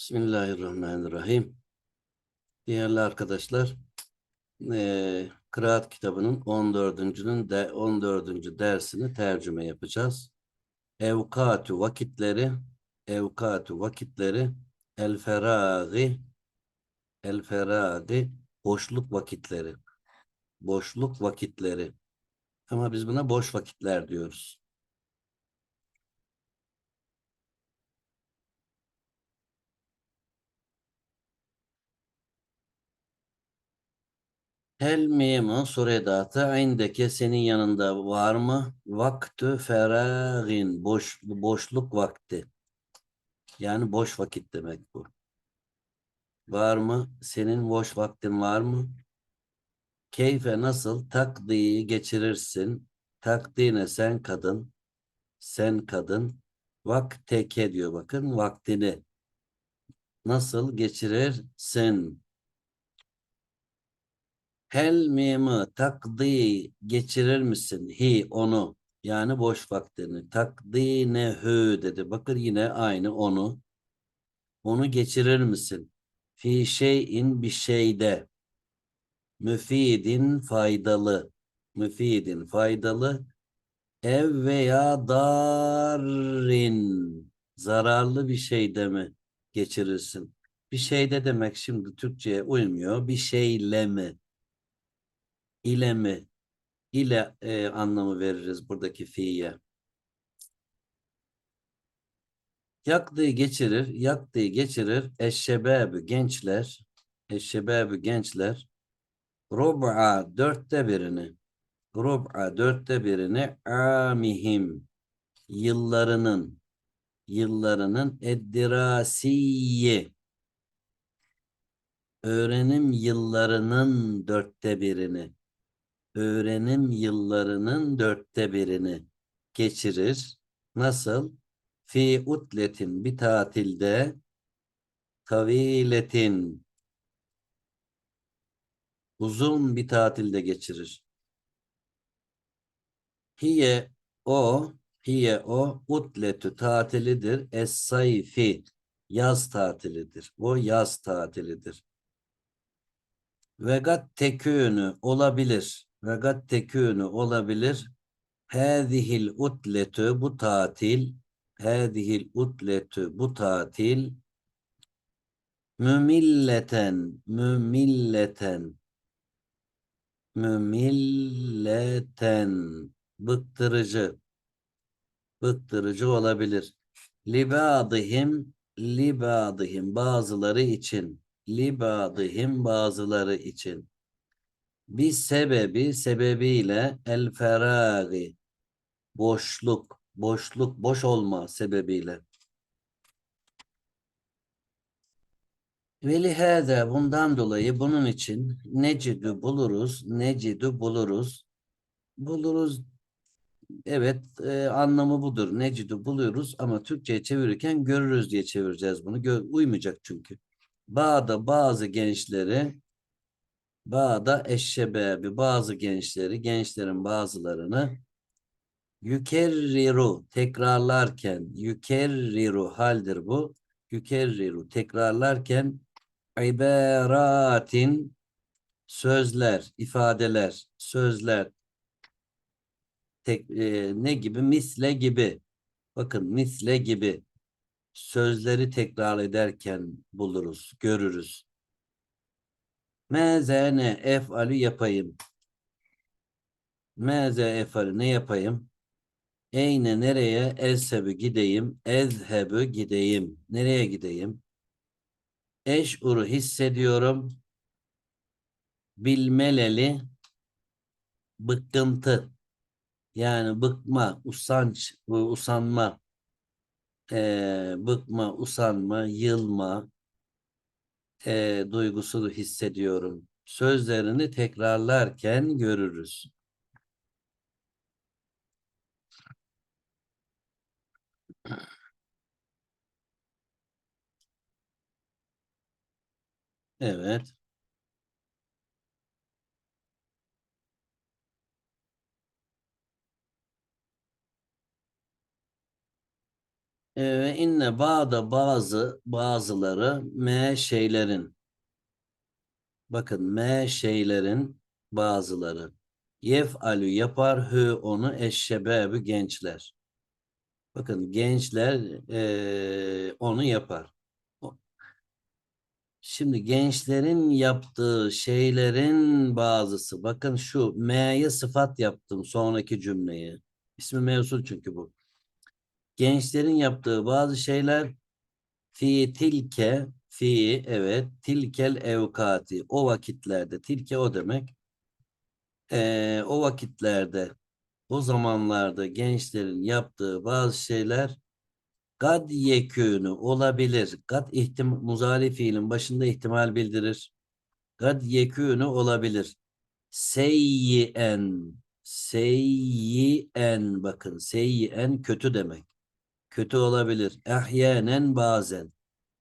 Bismillahirrahmanirrahim. Değerli arkadaşlar, eee Kıraat kitabının 14.'nün de 14. dersini tercüme yapacağız. Evkatu vakitleri, evkatu vakitleri, el feragi, el feragi, boşluk vakitleri, boşluk vakitleri. Ama biz buna boş vakitler diyoruz. Hel mimu soru edatı indeke senin yanında var mı? Vaktü feragin boş boşluk vakti. Yani boş vakit demek bu. Var mı? Senin boş vaktin var mı? Keyfe nasıl takdiyi geçirirsin? Takdine sen kadın. Sen kadın. Vakteke diyor bakın vaktini. Nasıl geçirirsin? Hel mimi takdi geçirir misin? Hi onu yani boş vaktini. Takdinehü dedi. Bakın yine aynı onu. Onu geçirir misin? Fi şeyin bir şeyde. Müfidin faydalı. Müfidin faydalı. Ev veya darin. Zararlı bir şeyde mi geçirirsin? Bir şeyde demek şimdi Türkçe'ye uymuyor. Bir şeyle mi? İle mi ile e, anlamı veririz buradaki fiiye. Yaktığı geçirir, yaktığı geçirir. Eşşebebü gençler, eşşebebü gençler. Rub'a dörtte birini, rub'a dörtte birini amihim yıllarının, yıllarının eddirasiye öğrenim yıllarının dörtte birini öğrenim yıllarının dörtte birini geçirir. Nasıl? Fi utletin bir tatilde taviletin uzun bir tatilde geçirir. Hiye o hiye o utletü tatilidir. Es sayfi yaz tatilidir. O yaz tatilidir. Vegat tekünü olabilir. Vegat tekünü olabilir. Hâzihil utletü bu tatil. Hâzihil utletü bu tatil. Mümilleten, mümilleten, mümilleten, bıktırıcı, bıktırıcı olabilir. Libadihim, libadihim, bazıları için, libadihim, bazıları için bir sebebi sebebiyle el feragi boşluk boşluk boş olma sebebiyle. Ve lihâzâ bundan dolayı bunun için necidü buluruz necidü buluruz. Buluruz evet e, anlamı budur. Necidü buluyoruz ama Türkçe'ye çevirirken görürüz diye çevireceğiz bunu. Gö uymayacak çünkü. Bağda bazı gençleri Bağda eşşebebi bazı gençleri, gençlerin bazılarını yükerriru tekrarlarken, yükerriru haldir bu. Yükerriru tekrarlarken ibaratin sözler, ifadeler, sözler tek, e, ne gibi? Misle gibi. Bakın misle gibi sözleri tekrar ederken buluruz, görürüz. Mezene ef'alü yapayım. Meze ef'alü ne yapayım? Eyne nereye? Ezhebü gideyim. Ezhebü gideyim. Nereye gideyim? Eş'uru hissediyorum. Bilmeleli bıkkıntı. Yani bıkma, usanç, usanma, ee, bıkma, usanma, yılma, e, duygusunu hissediyorum. Sözlerini tekrarlarken görürüz. Evet. Ee, inne bağda bazı bazıları me şeylerin bakın me şeylerin bazıları yef'alü yapar hü onu eşşebebü gençler. Bakın gençler eee, onu yapar. Şimdi gençlerin yaptığı şeylerin bazısı. Bakın şu M'ye sıfat yaptım sonraki cümleyi. İsmi mevsul çünkü bu. Gençlerin yaptığı bazı şeyler fi tilke fi evet tilkel evkati o vakitlerde tilke o demek. Eee, o vakitlerde o zamanlarda gençlerin yaptığı bazı şeyler Gad yekûnü olabilir. Gad ihtim muzari fiilin başında ihtimal bildirir. Gad yekûnü olabilir. Seyyen seyyen bakın seyyen kötü demek. Kötü olabilir. Ehyanen bazen.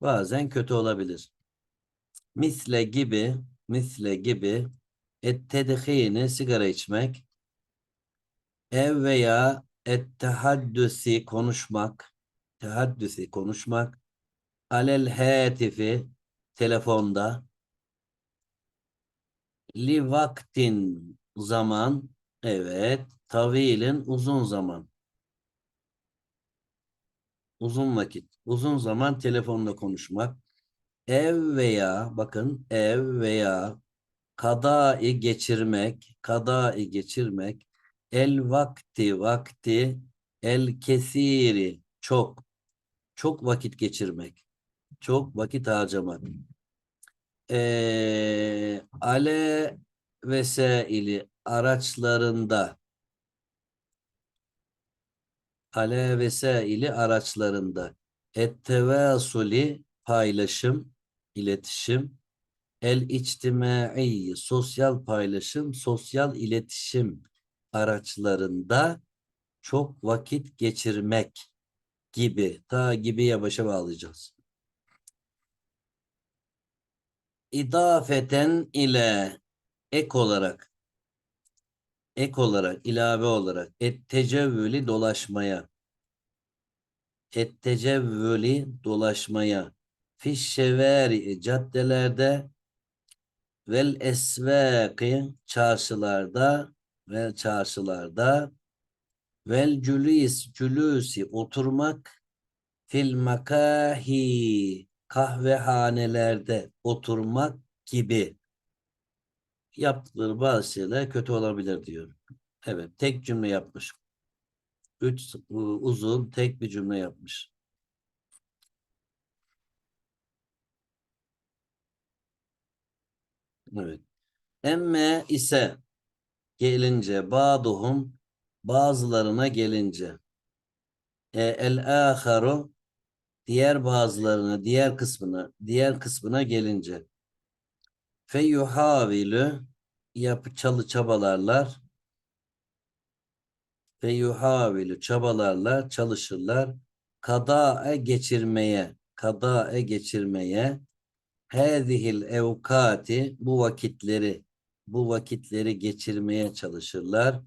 Bazen kötü olabilir. Misle gibi misle gibi ettedhine sigara içmek ev veya ettehaddüsi konuşmak tehaddüsi konuşmak alel hatifi telefonda li vaktin zaman evet tavilin uzun zaman uzun vakit uzun zaman telefonda konuşmak. Ev veya bakın ev veya kadai geçirmek kadai geçirmek el vakti vakti el kesiri çok çok vakit geçirmek çok vakit harcamak. Eee ale vesaili araçlarında ale vesaili araçlarında. Ettevasuli paylaşım iletişim. El içtimai sosyal paylaşım sosyal iletişim araçlarında çok vakit geçirmek gibi. Ta gibi başa bağlayacağız. İdafeten ile ek olarak ek olarak ilave olarak ettecevvüli dolaşmaya. Ettecevvüli dolaşmaya. Fişşevari caddelerde vel esvaki çarşılarda ve çarşılarda vel cülüs cülüsi oturmak fil makahi kahvehanelerde oturmak gibi yaptıkları bazı şeyler kötü olabilir diyor. Evet, tek cümle yapmış. Üç u- uzun tek bir cümle yapmış. Evet. Emme ise gelince baduhum bazılarına gelince e, el aharu diğer bazılarına diğer kısmına diğer kısmına gelince feyuhavilü yap çalı çabalarlar. Feyuhavilü çabalarlar çalışırlar. Kadae geçirmeye kadae geçirmeye hâzihil evkati bu vakitleri bu vakitleri geçirmeye çalışırlar.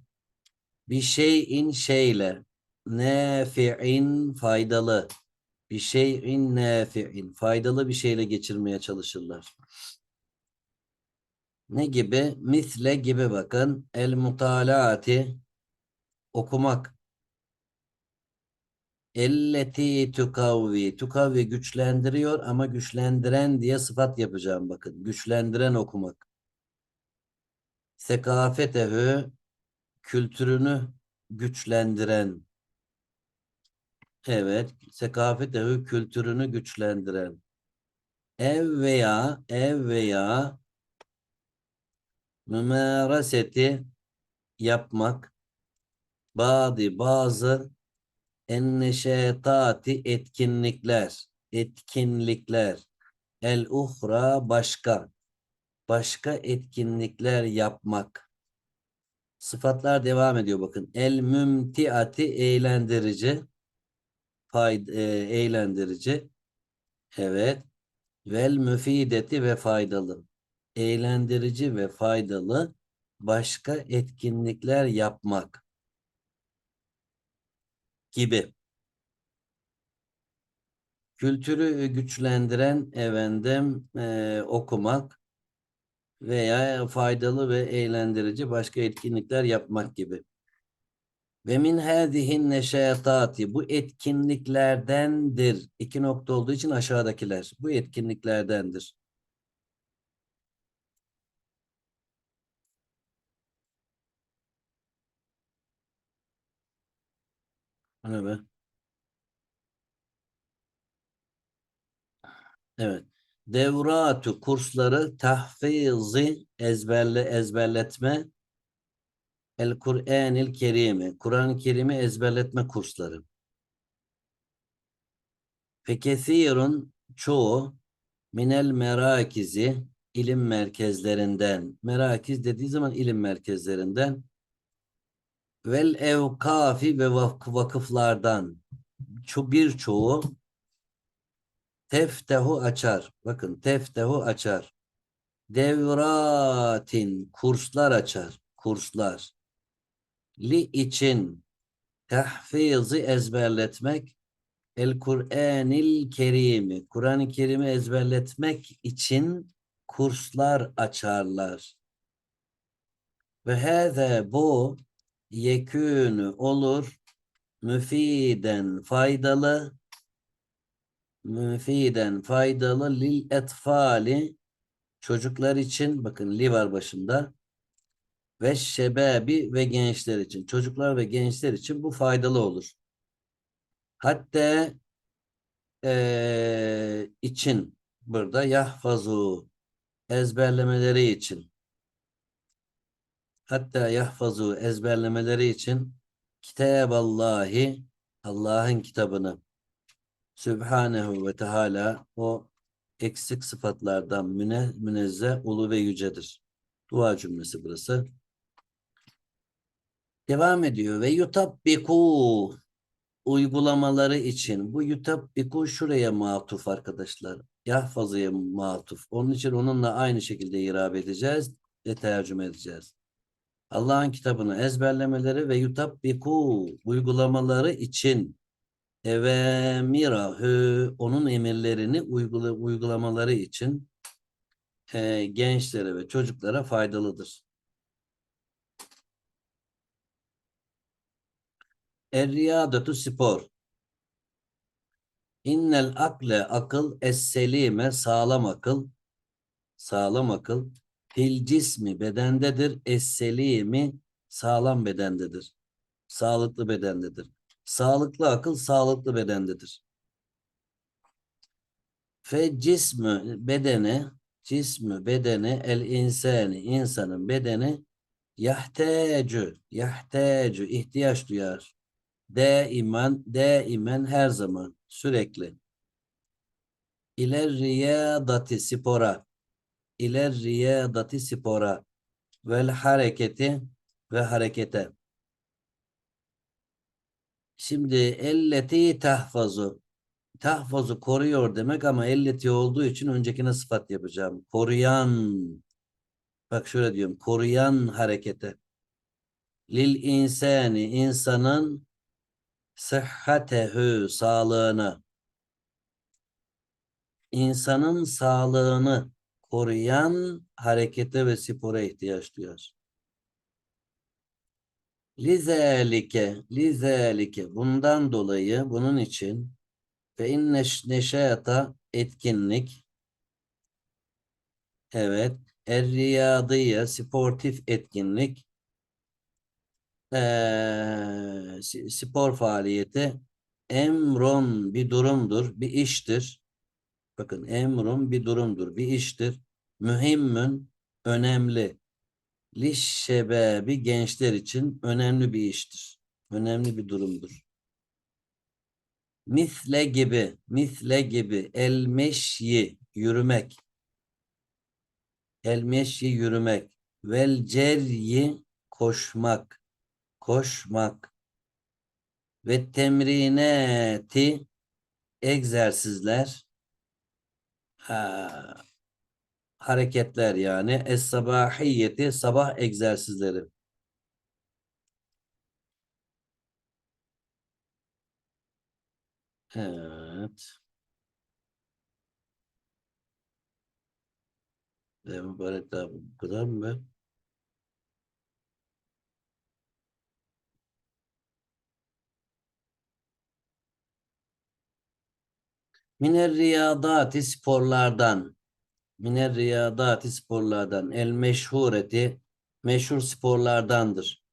Bir şeyin şeyle nafi'in faydalı. Bir şeyin nafi'in faydalı bir şeyle geçirmeye çalışırlar. Ne gibi? Misle gibi bakın. El mutalaati okumak. Elleti tukavvi. Tukavvi güçlendiriyor ama güçlendiren diye sıfat yapacağım bakın. Güçlendiren okumak. Sekafetehü kültürünü güçlendiren. Evet. Sekafetehü kültürünü güçlendiren. Ev veya ev veya mümeraseti yapmak bazı bazı enneşetati etkinlikler etkinlikler. El uhra başka başka etkinlikler yapmak. Sıfatlar devam ediyor bakın. El mümtiati eğlendirici e, eğlendirici evet. Vel müfideti ve faydalı eğlendirici ve faydalı başka etkinlikler yapmak gibi. Kültürü güçlendiren efendim e, okumak veya faydalı ve eğlendirici başka etkinlikler yapmak gibi. Ve min hâzihin neşâtâti bu etkinliklerdendir. İki nokta olduğu için aşağıdakiler. Bu etkinliklerdendir. Ne be? Evet. Devratu kursları tahfizi ezberle ezberletme el Kur'anil Kerim'i Kur'an-ı Kerim'i ezberletme kursları. Fekesirun çoğu minel merakizi ilim merkezlerinden merakiz dediği zaman ilim merkezlerinden vel evkafi ve vak- vakıflardan ço birçoğu teftehu açar. Bakın teftehu açar. Devratin kurslar açar. Kurslar. Li için tahfizi ezberletmek El Kur'anil Kerim'i Kur'an-ı Kerim'i ezberletmek için kurslar açarlar. Ve hâze bu yekûnü olur müfiden faydalı müfiden faydalı lil etfali çocuklar için bakın li var başında ve şebabi ve gençler için çocuklar ve gençler için bu faydalı olur. Hatta eee, için burada yahfazu ezberlemeleri için hatta yahfazu ezberlemeleri için kitaballahi Allah'ın kitabını Sübhanehu ve Teala o eksik sıfatlardan müne, münezzeh, ulu ve yücedir. Dua cümlesi burası. Devam ediyor ve yutabbiku uygulamaları için bu yutabbiku şuraya matuf arkadaşlar. Yahfazıya matuf. Onun için onunla aynı şekilde irab edeceğiz ve tercüme edeceğiz. Allah'ın kitabını ezberlemeleri ve yutabbiku uygulamaları için evemirahü onun emirlerini uygula, uygulamaları için e, gençlere ve çocuklara faydalıdır. Er-riyadatu spor. İnnel akle akıl es-selime sağlam akıl sağlam akıl fil cismi bedendedir es-selimi sağlam bedendedir. Sağlıklı bedendedir. Sağlıklı akıl sağlıklı bedendedir. Fe cismü bedene cismü bedene el insani insanın bedeni yahtecü yahtecü ihtiyaç duyar. Daiman daimen her zaman sürekli. İler riyadati spora iler riyadati spora vel hareketi ve harekete. Şimdi elleti tahfazu. Tahfazu koruyor demek ama elleti olduğu için öncekine sıfat yapacağım. Koruyan. Bak şöyle diyorum. Koruyan harekete. Lil insani insanın sıhhatehu sağlığını. İnsanın sağlığını koruyan harekete ve spora ihtiyaç duyar. Lizelike, lizelike bundan dolayı bunun için ve inne neşata etkinlik evet er sportif etkinlik si- spor faaliyeti emron bir durumdur, bir iştir. Bakın emrun bir durumdur, bir iştir. Mühimmün önemli. Lişşebebi gençler için önemli bir iştir. Önemli bir durumdur. Misle gibi, misle gibi, el meşyi, yürümek. El meşyi, yürümek. Vel ceryi, koşmak. Koşmak. Ve temrineti, egzersizler. Ee, hareketler yani. Es-sabahiyeti sabah egzersizleri. Evet. Ve mübarek daha bu kadar mı? Miner riyadati sporlardan. Miner riyadati sporlardan. El meşhureti meşhur sporlardandır.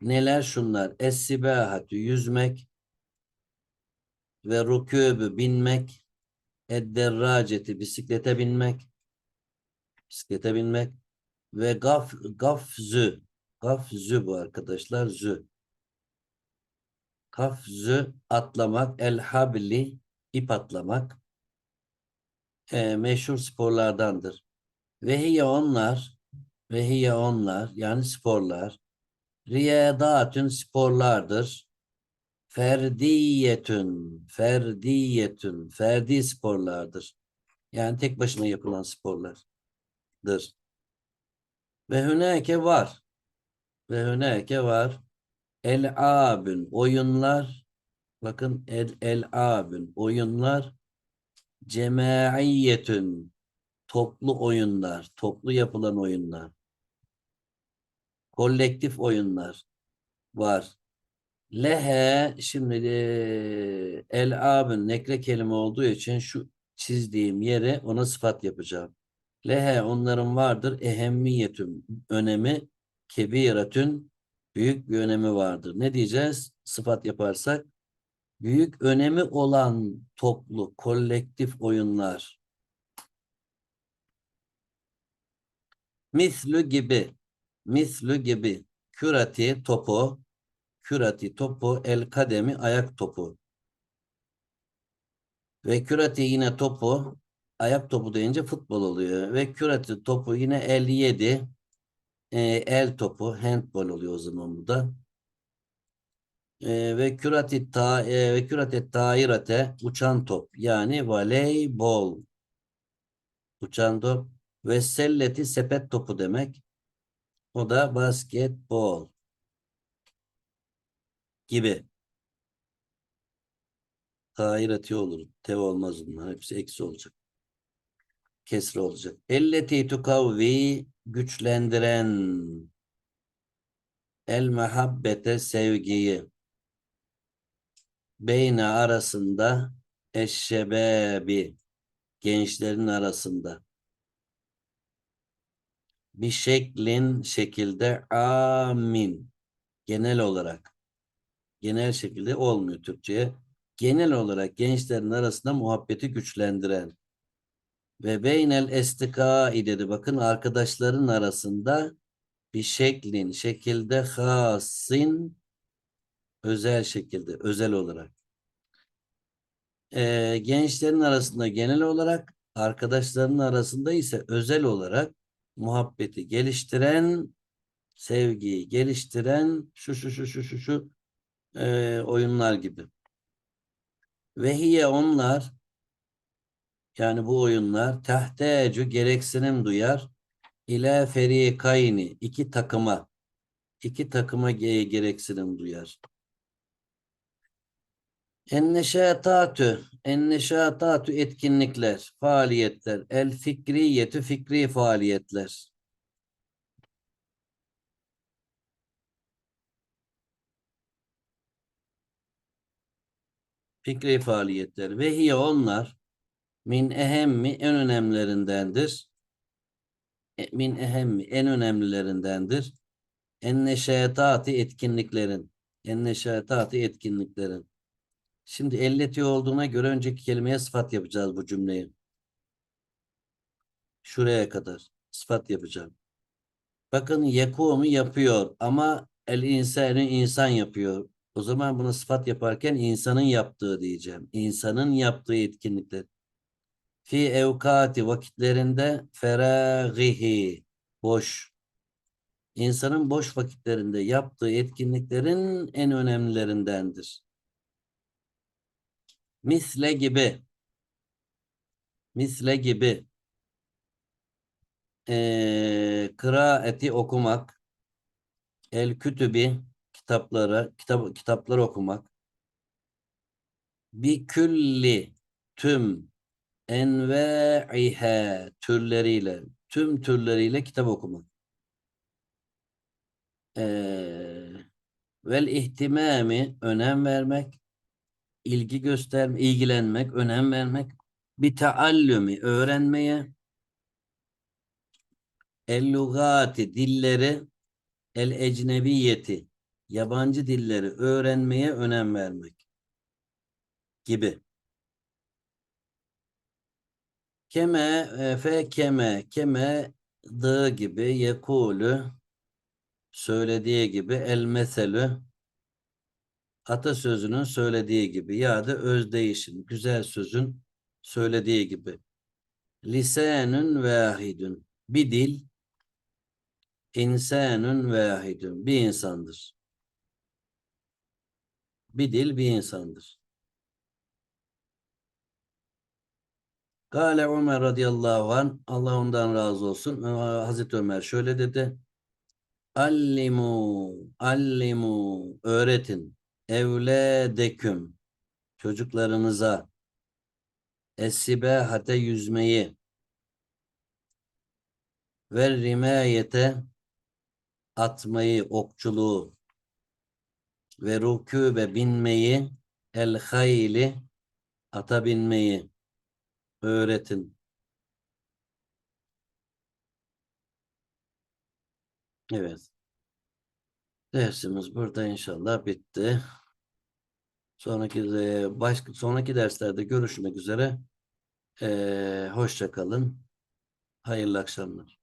Neler şunlar? Es-sibahatü yüzmek ve rükûbü binmek edderraceti bisiklete binmek bisiklete binmek ve gaf gafzü gafzü bu arkadaşlar zü gafzü atlamak el habli ip atlamak e, meşhur sporlardandır. Ve hiye onlar ve hiye onlar yani sporlar riyadatün sporlardır. Ferdiyetün ferdiyetün ferdi sporlardır. Yani tek başına yapılan sporlardır. Ve hüneke var. Ve hüneke var. El abün oyunlar. Bakın el el abün oyunlar. Cemaiyetün toplu oyunlar, toplu yapılan oyunlar. Kolektif oyunlar var. Lehe şimdi de el abün nekre kelime olduğu için şu çizdiğim yere ona sıfat yapacağım. Lehe onların vardır ehemmiyetün önemi kebiretün büyük bir önemi vardır. Ne diyeceğiz? Sıfat yaparsak büyük önemi olan toplu kolektif oyunlar. Mislü gibi mislü gibi. Kürati topu kürati topu el kademi ayak topu. Ve kürati yine topu ayak topu deyince futbol oluyor. Ve kürati topu yine 57 e, el topu handball oluyor o zaman bu da e, ve kürati ta e, ve kürati tairate uçan top yani voleybol. Uçan top ve selleti sepet topu demek. O da basketbol gibi. Tairati olur tev olmaz bunlar hepsi eksi olacak. Kesre olacak. Elleti tukavvi güçlendiren. El mehabbete sevgiyi beyne arasında eşşebebi gençlerin arasında. Bir şeklin şekilde amin genel olarak. Genel şekilde olmuyor Türkçe'ye. Genel olarak gençlerin arasında muhabbeti güçlendiren ve beynel estikai dedi. Bakın arkadaşların arasında bir şeklin, şekilde hasin özel şekilde, özel olarak. Ee, gençlerin arasında genel olarak, arkadaşlarının arasında ise özel olarak muhabbeti geliştiren, sevgiyi geliştiren şu şu şu şu şu şu e, oyunlar gibi. Ve hiye onlar yani bu oyunlar tehtecü gereksinim duyar ile ferikayni iki takıma iki takıma gereksinim duyar. Enneşatatü enneşatatü etkinlikler, faaliyetler, el fikriyetü fikri faaliyetler. Fikri faaliyetler ve hiye onlar min ehemmi en önemlilerindendir. E, min ehemmi en önemlilerindendir. En neşetati etkinliklerin. En neşetati etkinliklerin. Şimdi elleti olduğuna göre önceki kelimeye sıfat yapacağız bu cümleyi. Şuraya kadar sıfat yapacağım. Bakın yekumu yapıyor ama el insanı insan yapıyor. O zaman bunu sıfat yaparken insanın yaptığı diyeceğim. İnsanın yaptığı etkinlikler fi evkati vakitlerinde feragihi boş. İnsanın boş vakitlerinde yaptığı etkinliklerin en önemlilerindendir. Misle gibi. Misle gibi. Ee, kıraati okumak. El kütübi kitapları kitap kitaplar okumak. Bir külli tüm enve'ihe türleriyle Tüm türleriyle kitap okumak. Ee, vel ihtimami önem vermek, ilgi göstermek, ilgilenmek, önem vermek, bir taallumi öğrenmeye, el lugati dilleri, el ecnebiyeti yabancı dilleri öğrenmeye önem vermek gibi. Keme fe keme keme dığı gibi yekulü söylediği gibi el meselü atasözünün söylediği gibi ya da özdeyişin güzel sözün söylediği gibi lisanun vahidun bir dil insanun vahidun bir insandır. Bir dil bir insandır. Kale Ömer radıyallahu an Allah ondan razı olsun. Hazreti Ömer şöyle dedi. Allimu, allimu, öğretin. Evledeküm, çocuklarınıza. Essibahate yüzmeyi. Ve rimayete atmayı, okçuluğu. Ve rükûbe binmeyi. El hayli, ata binmeyi öğretin. Evet. Dersimiz burada inşallah bitti. Sonraki e, başka sonraki derslerde görüşmek üzere. Ee, hoşça kalın. Hayırlı akşamlar.